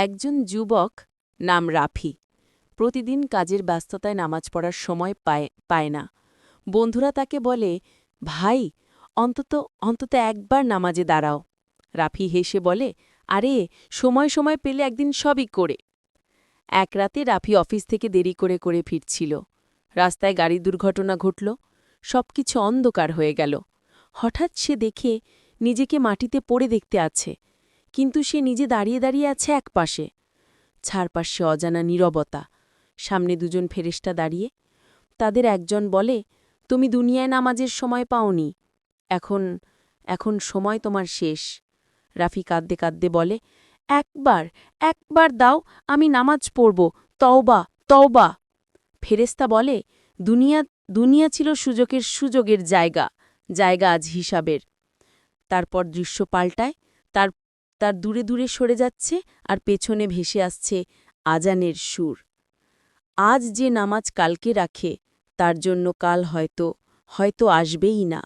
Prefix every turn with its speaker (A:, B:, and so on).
A: একজন যুবক নাম রাফি। প্রতিদিন কাজের ব্যস্ততায় নামাজ পড়ার সময় পায় পায় না। বন্ধুরা তাকে বলে, ভাই, অন্তত অন্তত একবার নামাজে দাঁড়াও। রাফি হেসে বলে, আরে, সময় সময় পেলে একদিন সবই করে। এক রাতে রাফি অফিস থেকে দেরি করে করে ফিরছিল। রাস্তায় গাড়ি দুর্ঘটনা ঘটল, সবকিছু অন্ধকার হয়ে গেল। হঠাৎ সে দেখে নিজেকে মাটিতে পড়ে দেখতে আছে। কিন্তু সে নিজে দাঁড়িয়ে দাঁড়িয়ে আছে একপাশে ছাড়পাশে অজানা নীরবতা। সামনে দুজন ফেরেস্তা দাঁড়িয়ে। তাদের একজন বলে, তুমি দুনিয়ায় নামাজের সময় পাওনি। এখন এখন সময় তোমার শেষ। রাফি কাঁদতে কাঁদতে বলে, একবার একবার দাও, আমি নামাজ পড়ব। তওবা তওবা। ফেরেস্তা বলে, দুনিয়া দুনিয়া ছিল সুযোগের সুযোগের জায়গা জায়গা আজ হিসাবের। তারপর দৃশ্য পাল্টায় তার তার দূরে দূরে সরে যাচ্ছে আর পেছনে ভেসে আসছে আজানের সুর। আজ যে নামাজ কালকে রাখে, তার জন্য কাল হয়তো হয়তো আসবেই না।